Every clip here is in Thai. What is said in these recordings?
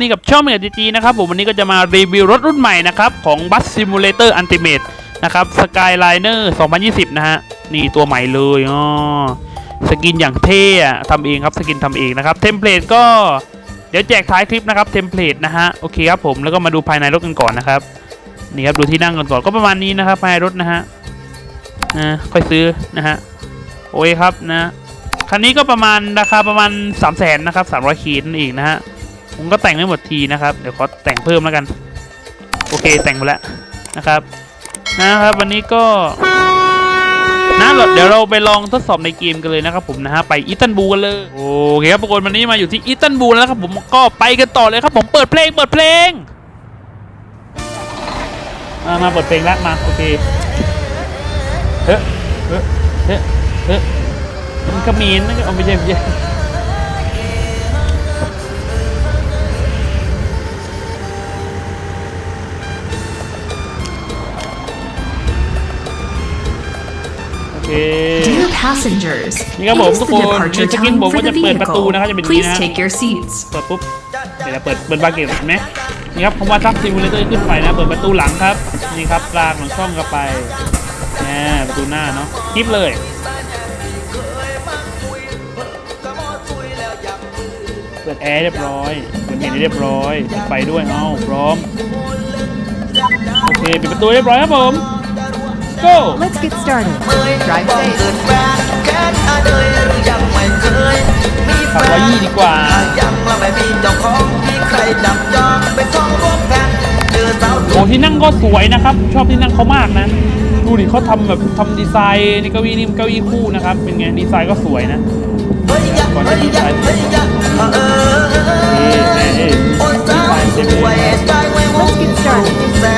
นะวันนี้กับช่องเมกจีจีนะครับผมวันนี้ก็จะมารีวิวรถรุ่นใหม่นะครับของ Bus Simulator Ultimate นะครับ Skyliner 2020 นะฮะ นี่ตัวใหม่เลยอ๋อสกินอย่างเท่ทำเองครับสกินทำเองนะครับเทมเพลตก็เดี๋ยวแจกท้ายคลิปนะครับเทมเพลตนะฮะโอเคครับผมแล้วก็มาดูภายในรถกันก่อนนะครับนี่ครับดูที่นั่งกันก่อนก็ประมาณนี้นะครับภายในรถนะฮะนะค่อยซื้อนะฮะโอเคครับนะคันนี้ก็ประมาณราคาประมาณ3 0 0แสนนะครับ300ขีดนั่นเองนะฮะ ผมก็แต่งไม่หมดทีนะครับ เดี๋ยวขอแต่งเพิ่มแล้วกัน โอเคแต่งไปแล้วนะครับ นะครับ วันนี้ก็นะเดี๋ยวเราไปลองทดสอบในเกมกันเลยนะครับผมนะฮะไปอิตันบูกันเลย โอเคครับทุกคนวันนี้มาอยู่ที่อิตันบูแล้วครับผมก็ไปกันต่อเลยครับผมเปิดเพลงเปิดเพลงมามาเปิดเพลงแล้วมาโอเคเฮ้ยเฮ้ยเฮ้ยเฮ้ยมันขมิ้นเอาไม่ใช่ไม่ใช่ โอเค Dear passengers, Ini kan it bawa is the untuk pun. departure Ini check-in time bawa for the macam pada batu vehicle. nak macam begini, Please ha. take your seats. เปิดปุ๊บเดี๋ยวเราเปิดเปิดบาเกตเห็นไหมนี่ครับคำว่าซับซิมูเลเตอร์ขึ้นไปนะเปิดประตูหลังครับนี่ครับกลางของช่องเข้าไปแหมประตูหน้าเนาะคลิปเลยเปิดแอร์เรียบร้อยเปิดเมนเรียบร้อยปิดไฟด้วยเอาพร้อมโอเคปิดประตูเรียบร้อยครับผม go Let's get started. Drive safe. ขับไว้ยี่ดีกว่า ยังละไม่มีเจ้าของมีใครจับยองเป็นของพวกแฟนเจอสาวโอ้ที่นั่งก็สวยนะครับ ชอบที่นั่งเขามากนะ ดูดิเขาทำแบบทำดีไซน์ในเก้าอี้นี่มันเก้าอี้คู่นะครับ เป็นไงดีไซน์ก็สวยนะ เฮ้ยยะเฮ้ยยะเฮ้ยยะเออนี่แม่นี่โอ้ยดีสาวไซน์เต็มสเลวยยสายไว้วง Let's get started.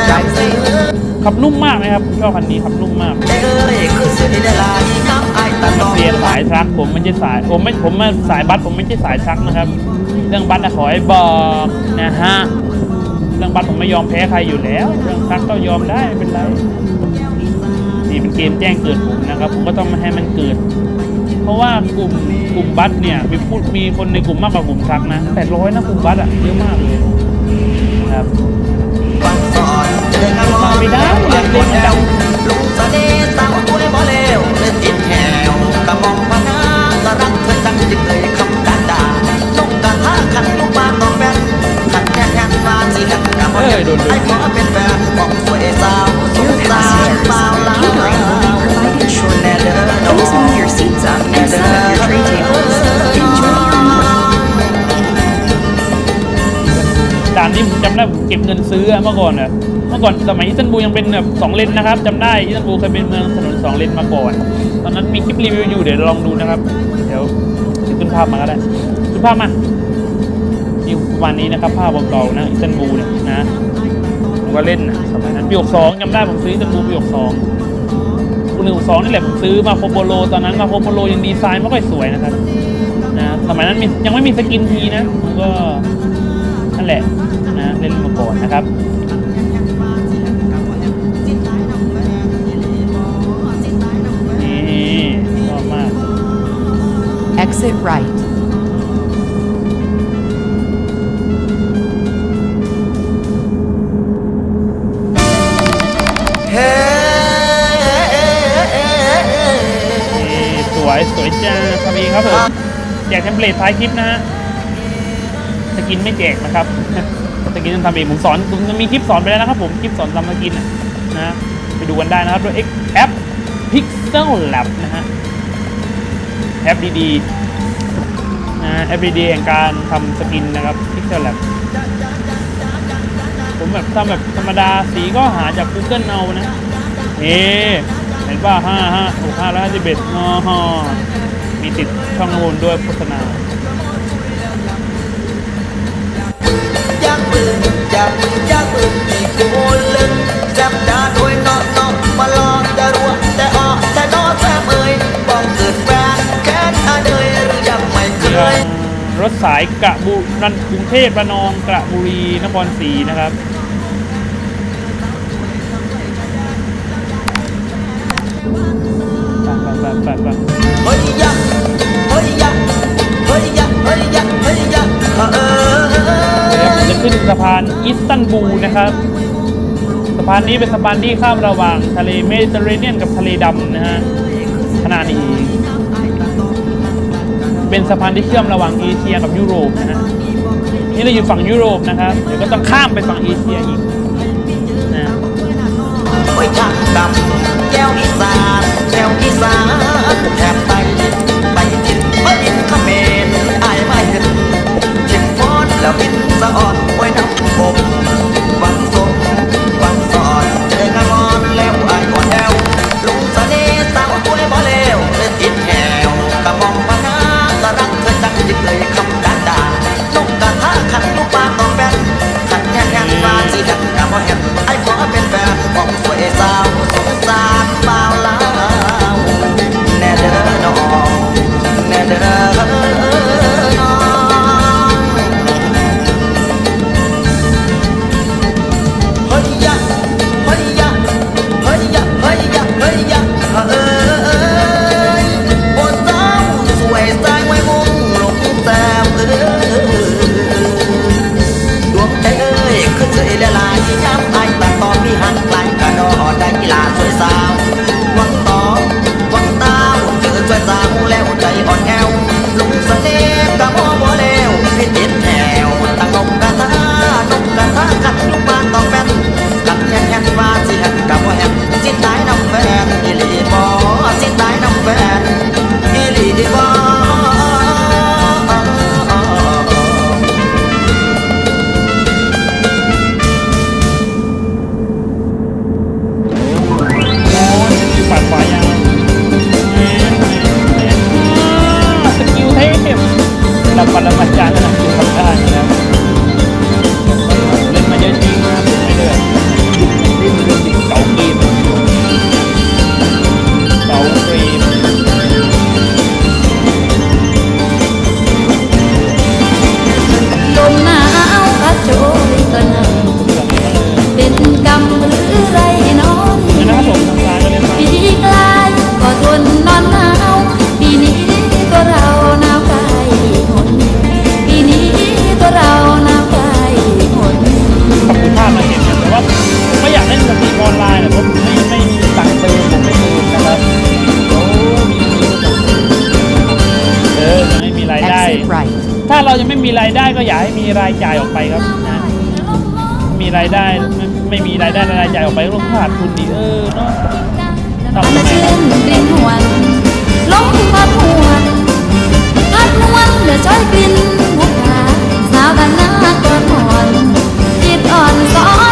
Drive safe. ขับนุ่มมากนะครับชอบคันนี้ขับนุ่มมากเอ้ยคือเสียงได้ลายน้ำไอตาผมตองเรียนสายทรัคผมไม่ใช่สายผมไม่ผมมาสายบัสผมไม่ใช่สายทรัคนะครับ เรื่องบัสนะขอให้บอกนะฮะเรื่องบัสผมไม่ยอมแพ้ใครอยู่แล้ว เรื่องทรัคก็ยอมได้ไม่เป็นไรนี่เป็นเกมแจ้งเกิดผมนะครับ ผมก็ต้องมาให้มันเกิด เพราะว่ากลุ่มกลุ่มบัสเนี่ยมีพูดมีคนในกลุ่มมากกว่ากลุ่มทรัคนะแปดร้อยนะกลุ่มบัสอะเยอะมากเลยนะครับ ฟังสอนเจอกันมองไม่ได้อยากเล่นดังลุงสะเดสาวตัวบ่เลวเล่นติดแหวกระมองพนาสรักเธอจังจึงเลยคำด่าด่าต้องการหาขันลูกบ้านน้องแฟนขันแค่แค่มาสิขันกับบ่เห็นไอ้ขอเป็นแฟนของสวยสาวสง Dear สาร passengers, เปล่าลา catering will be provided shortly. Please move your seats up and set up your tray tables. Enjoy your meal. ด่านนี้ผมจำได้เก็บเงินซื้อเมื่อก่อนอะเมื่อก่อนสมัยอิสตันบูลยังเป็นแบบสองเลนนะครับจำได้อิสตันบูลเคยเป็นเมืองถนนสองเลนมาก่อน ตอนนั้นมีคลิปรีวิวอยู่เดี๋ยวลองดูนะครับเดี๋ยวเดี๋ยวขึ้นภาพมาก็ได้ขึ้นภาพมานี่ประมาณนี้นะครับภาพเก่าๆนะอิสตันบูลเนี่ยนะผมก็เล่นนะสมัยนั้นปีหกสองจำได้ผมซื้ออิสตันบูลปีหกสองปีหนึ่งสองนี่แหละผมซื้อมาโคโปโลตอนนั้นมาโคโปโลยังดีไซน์ไม่ค่อยสวยนะครับนะสมัยนั้นยังไม่มีสกินทีนะผมก็นั่นแหละนะเล่นมาก่อนนะครับ Exit right. สวยสวยจ้าทำเองครับผมแจกเทมเพลตท้ายคลิปนะฮะสกินไม่แจกนะครับสกินต้องทำเองผมสอนผมมีคลิปสอนไปแล้วนะครับผมคลิปสอนทำสกินนะนะไปดูกันได้นะครับด้วยแอป Pixel Lab นะฮะ แอปดีๆนะแอปดีๆแห่งการทำสกินนะครับ Pixel Lab ผมแบบทำแบบธรรมดาสีก็หาจาก Google เอานะนี่เห็นป่ะห้าห้าหกห้าร้อยห้าสิบเอ็ดอ๋อมีติดช่องโน้นด้วยโฆษณายักษ์ปืนยักษ์ยักษ์ปืนมีกูลึกจับ สายกระบุรันกรุงเทพระนองกระบุรีนครศรีนะครับ เฮ้ยยะเฮ้ยยะเฮ้ยยะเฮ้ยยะเฮ้ยยะเออ เดี๋ยวผมจะขึ้นสะพานอิสตันบูลนะครับ สะพานนี้เป็นสะพานที่ข้ามระหว่างทะเลเมดิเตอร์เรเนียนกับทะเลดำนะฮะขณะนี้ เป็นสะพานที่เชื่อมระหว่างเอเชียกับยุโรปนะฮะนี่เราอยู่ฝั่งยุโรปนะครับเดี๋ยวก็ต้องข้ามไปฝั่งเอเชียอีกนะโอ้ยช่างดำแก้วอีสานแก้วอีสานแถบไปไปทิศพระนทร์เมรอามาเห็นฟอนแล้วบินสะอ่อนไว้น้ำผม มีรายจ่ายออกไปครับนะมีรายได้ไม่ไม่มีรายได้รายจ่ายออกไปก็ขาดทุนดีเออเนาะทำไมเริมล้มพัดหวนพัดนวลเหลือจ้อยกลิ่นบุกหาสาวบ้านนากระหอนจิตอ่อนสอน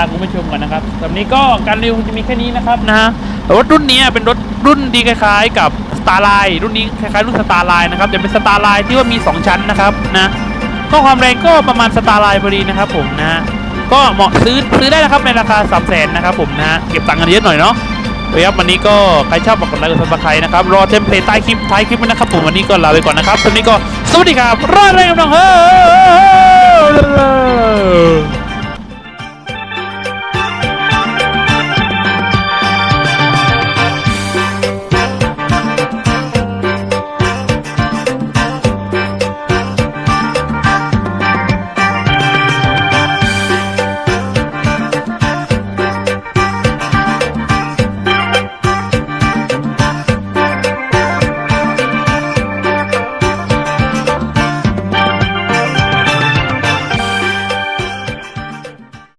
าคุณผู้ชมก่อนนะครับสำบนี้ก็การรีวิวจะมีแค่นี้นะครับนะฮะแต่ว่ารุ่นนี้เป็นรถรุ่นดีคล้ายๆ กับสตาร์ไลน์รุ่นนี้คล้ายๆรุ่นสตาร์ไลน์นะครับจะเป็นสตาร์ไลน์ที่ว่ามี 2 ชั้นนะครับนะก็ความแรงก็ประมาณสตาร์ไลน์พอดีนะครับผมนะก็เหมาะซื้อซื้อได้นะครับในราคา3 0 0แสนนะครับผมนะเก็บตังค์กันเยอะหน่อยเนาะโอเคครับวันนี้ก็ใครชอบกดไลค์กดซับสไครต์นะครับรอเทมเพลตใต้คลิปท้ายคลิปนะครับผมวันนี้ก็ลาไปก่อนนะครับสำหนี้ก็สวัสดีครับรอดเลยน้องเฮ้